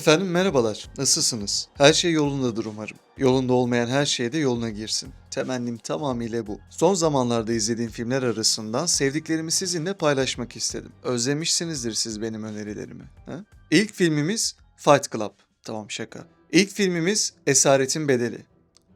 Efendim merhabalar, nasılsınız? Her şey yolundadır umarım. Yolunda olmayan her şey de yoluna girsin. Temennim tamamıyla bu. Son zamanlarda izlediğim filmler arasından sevdiklerimi sizinle paylaşmak istedim. Özlemişsinizdir siz benim önerilerimi. Ha? İlk filmimiz Fight Club. Tamam şaka. İlk filmimiz Esaretin Bedeli.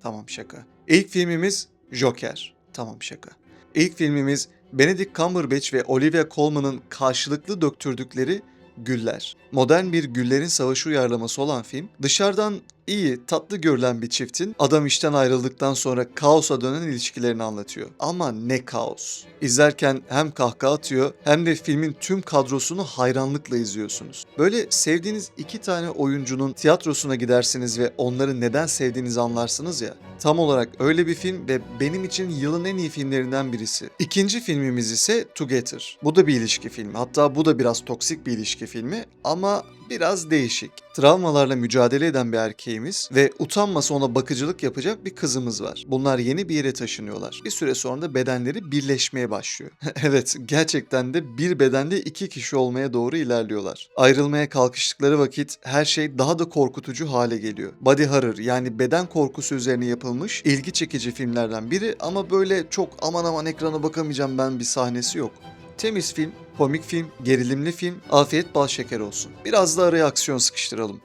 Tamam şaka. İlk filmimiz Joker. Tamam şaka. İlk filmimiz Benedict Cumberbatch ve Olivia Colman'ın karşılıklı döktürdükleri Güller. Modern bir Güllerin Savaşı uyarlaması olan film, dışarıdan iyi, tatlı görülen bir çiftin adam işten ayrıldıktan sonra kaosa dönen ilişkilerini anlatıyor. Ama ne kaos. İzlerken hem kahkaha atıyor hem de filmin tüm kadrosunu hayranlıkla izliyorsunuz. Böyle sevdiğiniz iki tane oyuncunun tiyatrosuna gidersiniz ve onları neden sevdiğinizi anlarsınız ya. Tam olarak öyle bir film ve benim için yılın en iyi filmlerinden birisi. İkinci filmimiz ise Together. Bu da bir ilişki filmi. Hatta bu da biraz toksik bir ilişki filmi ama biraz değişik. Travmalarla mücadele eden bir erkeğimiz ve utanmasa ona bakıcılık yapacak bir kızımız var. Bunlar yeni bir yere taşınıyorlar. Bir süre sonra da bedenleri birleşmeye başlıyor. evet, gerçekten de bir bedende iki kişi olmaya doğru ilerliyorlar. Ayrılmaya kalkıştıkları vakit her şey daha da korkutucu hale geliyor. Body horror yani beden korkusu üzerine yapılmış ilgi çekici filmlerden biri ama böyle çok aman aman ekrana bakamayacağım ben bir sahnesi yok. Temiz film, komik film, gerilimli film, afiyet bal şeker olsun. Biraz da araya aksiyon sıkıştıralım.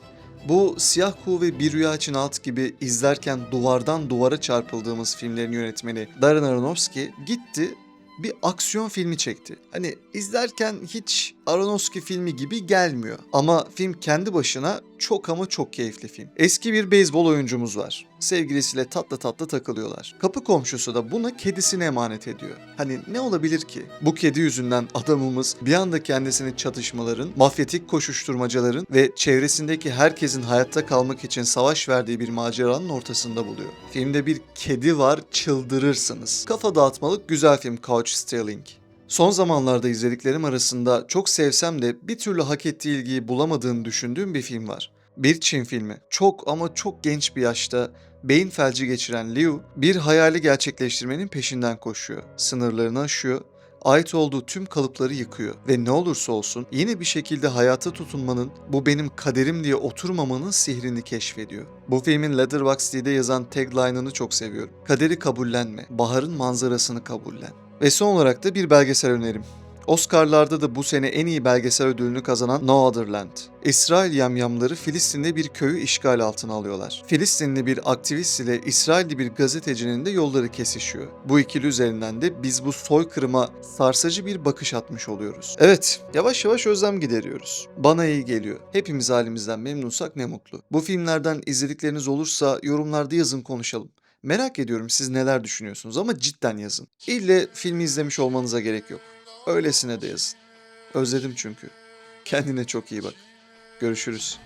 Bu Siyah Kuğu Bir Rüya için Alt gibi izlerken duvardan duvara çarpıldığımız filmlerin yönetmeni Darren Aronofsky gitti bir aksiyon filmi çekti. Hani izlerken hiç Aronofsky filmi gibi gelmiyor. Ama film kendi başına çok ama çok keyifli film. Eski bir beyzbol oyuncumuz var. Sevgilisiyle tatlı tatlı takılıyorlar. Kapı komşusu da buna kedisini emanet ediyor. Hani ne olabilir ki? Bu kedi yüzünden adamımız bir anda kendisini çatışmaların, mafyatik koşuşturmacaların ve çevresindeki herkesin hayatta kalmak için savaş verdiği bir maceranın ortasında buluyor. Filmde bir kedi var çıldırırsınız. Kafa dağıtmalık güzel film Couch Stealing. Son zamanlarda izlediklerim arasında çok sevsem de bir türlü hak ettiği ilgiyi bulamadığını düşündüğüm bir film var. Bir Çin filmi. Çok ama çok genç bir yaşta beyin felci geçiren Liu bir hayali gerçekleştirmenin peşinden koşuyor. Sınırlarını aşıyor ait olduğu tüm kalıpları yıkıyor ve ne olursa olsun yine bir şekilde hayata tutunmanın, bu benim kaderim diye oturmamanın sihrini keşfediyor. Bu filmin Letterboxd'de yazan tagline'ını çok seviyorum. Kaderi kabullenme, baharın manzarasını kabullen. Ve son olarak da bir belgesel önerim. Oscar'larda da bu sene en iyi belgesel ödülünü kazanan No Other Land. İsrail yamyamları Filistin'de bir köyü işgal altına alıyorlar. Filistinli bir aktivist ile İsrailli bir gazetecinin de yolları kesişiyor. Bu ikili üzerinden de biz bu soykırıma sarsıcı bir bakış atmış oluyoruz. Evet, yavaş yavaş özlem gideriyoruz. Bana iyi geliyor. Hepimiz halimizden memnunsak ne mutlu. Bu filmlerden izledikleriniz olursa yorumlarda yazın konuşalım. Merak ediyorum siz neler düşünüyorsunuz ama cidden yazın. İlle filmi izlemiş olmanıza gerek yok. Öylesine de yazın. Özledim çünkü. Kendine çok iyi bak. Görüşürüz.